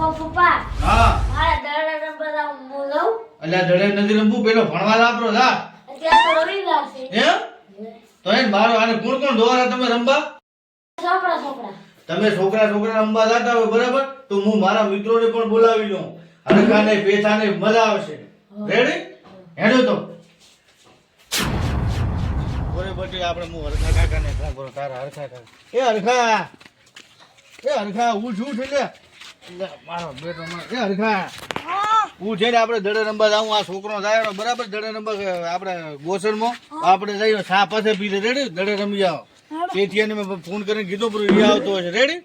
પપ્પા હા. મારા દરડા નંબર આમ હું લઉં. અલ્યા દડે નથી રમવું પેલો ભણવા લાપરો થા અત્યારે તો રવિવાર છે. એમ તો એને મારો આને કોણ કોણ દોરા તમે રમવા? છોકરા છોકરા. તમે છોકરા છોકરા રમવા જતા હોય બરાબર? તો હું મારા મિત્રોને પણ બોલાવી લઉં. હરખાને પેથાને મજા આવશે. રેડી હેડો તો. ઓરે બટી આપણે હું હરખા કાકાને ફોન કરો તારા હરખા કાકા. એ હરખા. એ હરખા હું છું છું લે, મારો બેટો આપણે દડે રમવા આવું આ છોકરો જાય બરાબર દડે રમવા આપણે ગોસણમાં આપણે જઈએ સા પાસે પીધે રેડી દડે રમી જાઓ તેથી મેં ફોન કરીને કીધું પણ એ આવતો હશે રેડી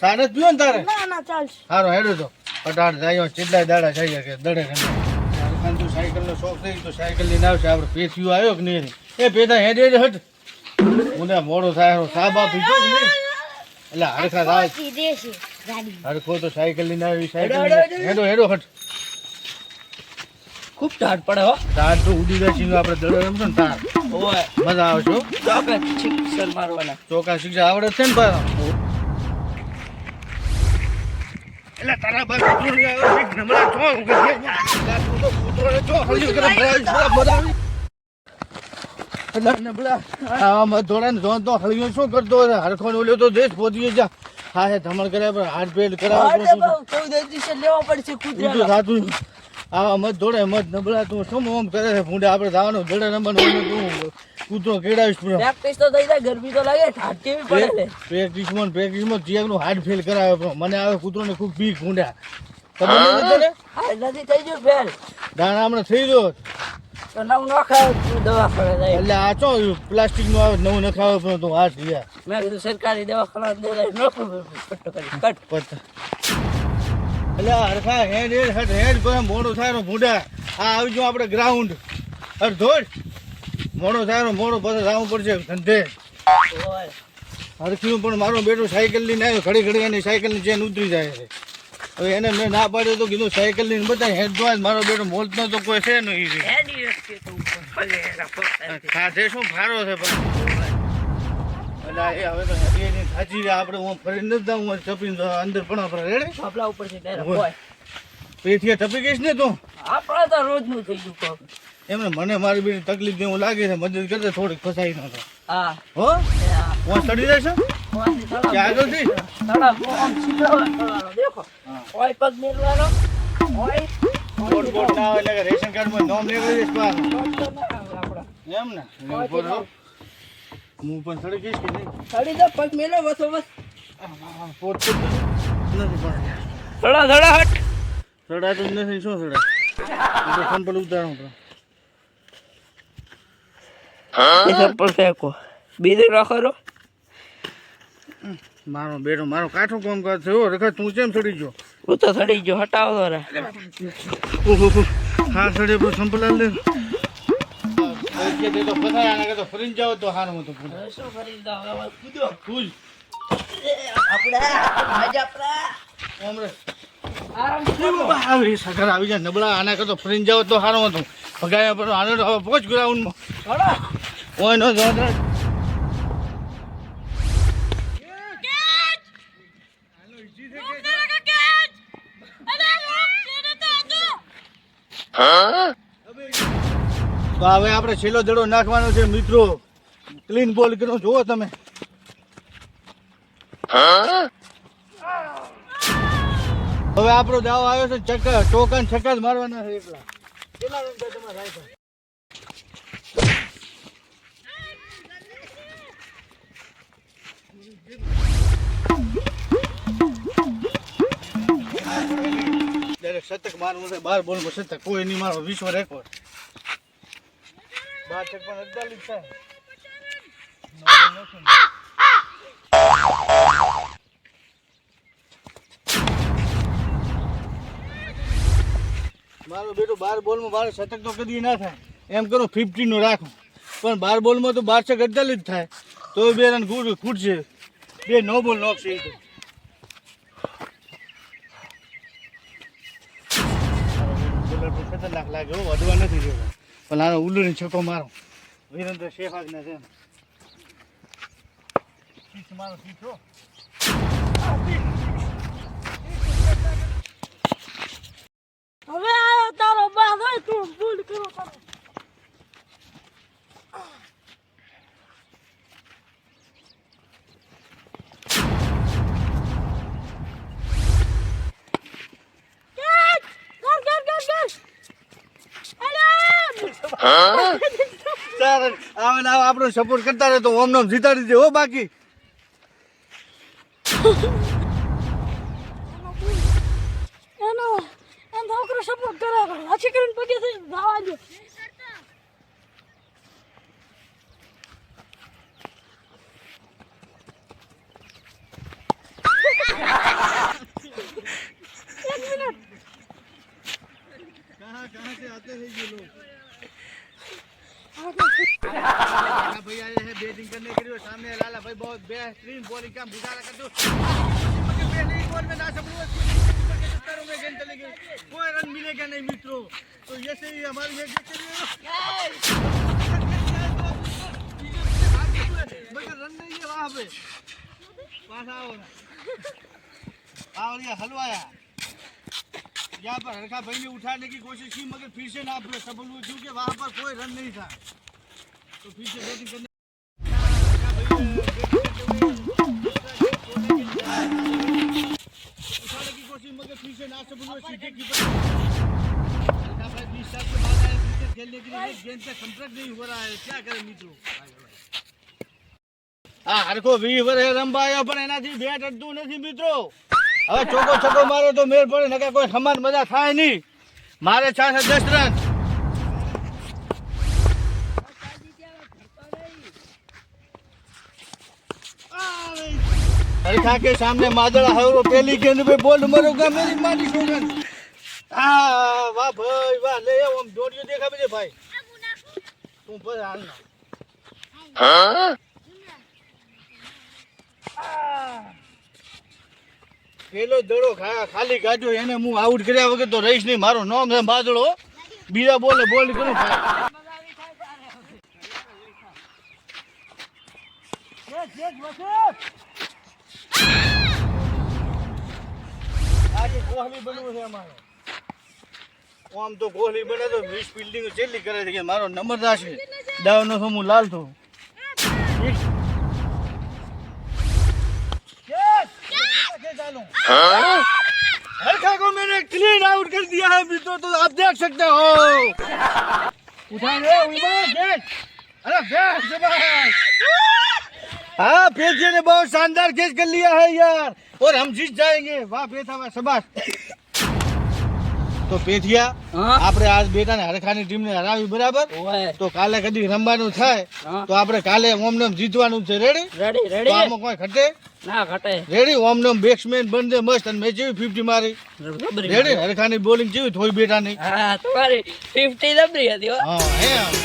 સાને જ પીવો ને તારે સારો હેડો તો અટાણ જાય કેટલાય દાડા થઈ કે દડે રમે તું સાયકલનો શોખ થઈ તો સાયકલ લઈને આવશે આપણે પેથીઓ આવ્યો કે નહીં એ પેથા હેડે હટ મને મોડો થાય સાબા નહીં એટલે હરખા થાય હરખો તો સાયકલ લઈને આવી સાયકલ હેડો હેડો હટ. ખૂબ ટાટ પડે હો. તાર તો ઉડી જાય છે આપણે દડો રમશો ને તાર ઓય. મજા આવશે હો. ચોક્કસ સિક્સર મારવાના. ચોકા સિક્સર આવડે છે ને ભાઈ? એટલે તારા બસ કૂતરો ને આવ્યો, એક નમળા છો, કે જે, તો છો, હળિયું કરે. એટલે નબળા, આમાં ધોળાને જોન તો હળિયું શું કરતો હરખો ને ઓલ્યો તો દેશ પહોંચી જા. હા હે ધમણ કર્યા પર હાથ પેટ કરાવે ચૌદ લેવા પડશે કૂતરા થાતું આવા મત દોડે મત નબળા તું શું ઓમ કરે છે ફૂંડે આપણે જવાનું જડે નંબર તું કૂતરો કેડાવીશ પૂરો. પ્રેક્ટિસ તો થઈ જાય ગરમી તો લાગે ઠાટ કેવી પડે છે પ્રેક્ટિસમાં પ્રેક્ટિસમાં નું હાર્ટ ફેલ કરાવે પણ મને આવે કૂતરોને ખૂબ બીક ફૂંડ્યા ખબર નથી થઈ ગયું ફેલ દાણા હમણાં થઈ ગયો. તો નવ ન ખાવ દવાખાને જાય. એટલે આ ચો પ્લાસ્ટિકનું આવે નવું પણ તું હાથ ગયા મેં કીધું સરકારી દવાખાના કટ કટ. એટલે હરખા હેડ હેડ હેડ હેડ મોડું થાય ને આ આવી જો આપણે ગ્રાઉન્ડ અરે ધોડ મોડો થાય મોડો પછી જવું પડશે ધંધે. હરખ્યું પણ મારો બેટો સાયકલ લઈને આવ્યો ઘડી ઘડી એની સાયકલની ચેન ઉતરી જાય છે. હવે એને મેં ના પાડ્યો તો કીધું સાયકલ લઈને બધા હેડ તો મારો બેટો મોલતો તો કોઈ છે નહીં ખાધે શું ફારો છે પણ. હવે તો હેડીની થાચી આપણે હું ફરી નથી હું અંદર પણ આપણે રેડે. બાપલા ઉપર છે ટપી ગઈશ ને તું? આપણે તો રોજનું થઈ ગયું એમને મને મારી બેની તકલીફ જેવું લાગે છે મદદ કરે થોડીક ફસાઈ ન હા. હો? હા. ચડી જશે રેશન કાર્ડમાં નામ નીકળી જઈશ પાછું. પગ તો ના આવે આપણા. એમ ને હું પણ ચડી જઈશ કે બસો નથી પણ થોડા થોડા હટ ચડાતું જ નથી શું ચડાય તો સંપલ ઉતારું તો એ ચપ્પલ ફેંકો બીજું રાખો મારો બેડો મારો કાઠું કામ કર થયો રખા તું કેમ સડી ગયો? હું તો સડી ગયો હટાવો તો રે. હા સડી પણ સંભળા આલ દે કે તે તો ફસાયા આના કરતા ફરીને જાવ તો હારું હું તો પૂછું. શું કરી દો હવે કૂદો તું જ આપણે મજા આપણે ઓમ રે આરામ આવી જાય નબળા આના કરતો ફરીને જાવ તો હારું હતું. ભગાયા પર આનો પહોંચ ગ્રાઉન્ડમાં. ઓય નો જો તો. હવે આપણે છેલ્લો દડો નાખવાનો છે, મિત્રો. ક્લીન બોલ કરો, જુઓ તમે. હવે આપણો દાવ આવ્યો છે ચક્કર ટોકન છક્કા મારવાના છે એટલા કેટલા રન છે તમારા શતક મારવું છે, બાર બોલમાં શતક. કોઈ નહીં, મારો વિશ્વ રેકોર્ડ બાર છક પણ અડતાલીસ થાય. મારો બેટો બાર બોલમાં બાર શતક તો કદી ના થાય. એમ કરો ફિફ્ટીનો રાખો. પણ બાર બોલમાં તો બારસો અડતાલીસ થાય. તો બે રન ખૂટ ખૂટશે બે નો બોલ નોકશે એ તો બોલર પણ ખતરનાક લાગે હો, વધવા નથી જોવા પણ આનો ઉલ્લુની છકો મારો. વિરેન્દ્ર શેફાગ ના છે, મારો શીશ હો. ચાલ આવા ને આવા આપણો સપોર્ટ કરતા રહે તો ઓમ નામ જીતાડી દે હો બાકી. એનો એમ છોકરો સપોર્ટ કરે હાચી કરીને પગે થઈ જવા દો. भाई, बहुत बेहतरीन बॉलिंग का बुझारा कर दो पहले ही बॉल में ना चले गए कोई रन मिलेगा नहीं, मित्रों। तो ये से ही हमारी मैच मगर रन नहीं है वहाँ पे। पास आओ ना। ये हलवाया यहाँ पर हल्का भाई ने उठाने की कोशिश की, मगर फिर से ना सफल हुए क्योंकि वहाँ पर कोई रन नहीं था। तो फिर से बैटिंग करने से ना सफल हुए सीधे कीपर हल्का भाई बीस साल के बाद आए क्रिकेट खेलने के लिए गेंद से संपर्क नहीं हो रहा है क्या करें मित्रों હા હરખો વી વરે રંબાયો પણ એનાથી બેટ અડતું નથી મિત્રો હવે ચોકો છકો મારો તો મેળ પડે નકર કોઈ સમાન મજા થાય નહીં મારે છાસે દસ રન અરે કાકે સામે માદળા હવરો પેલી કે બે બોલ મરો ગા મેરી માની છોકરા આ વાહ ભાઈ વાહ લે ઓમ દોડ્યો દેખાવે છે ભાઈ. તું પર હાલ ના. હા પેલો દડો ખાલી કાઢ્યો એને હું આઉટ કર્યા વગર તો રહીશ નહીં. મારું નામ છે માદળો. બીજા બોલે બોલ કરું Yes, yes, what's up? આજે કોહલી બનવું છે અમારે આમ તો કોહલી બને તો વીસ ફિલ્ડિંગ જેટલી કરે છે કે મારો નંબર થશે દાવનો તો હું લાલ થઉં हल्का को मैंने क्लीन आउट कर दिया है मित्रों तो आप देख सकते हो उठा ले उमर देख अरे देख जबरदस्त हाँ पेजे ने बहुत शानदार कैच कर लिया है यार और हम जीत जाएंगे वाह बेटा वाह शबाश તો પેથિયા હા આપણે આજ બેટાને હરખાની ટીમને હરાવી બરાબર ઓય તો કાલે કદી રમવાનું થાય હા તો આપણે કાલે ઓમ નમ જીતવાનું છે રેડી રેડી તો રેડી આમાં કોઈ ઘટે ના ઘટે રેડી ઓમ નમ બેટ્સમેન બનજે મસ્ત અને મેં જેવી ફિફ્ટી મારી જબરી રેડી હરખાની બોલિંગ જેવી થોડી બેટાની હા તમારી ફિફ્ટી જબરી હતી હો હા એમ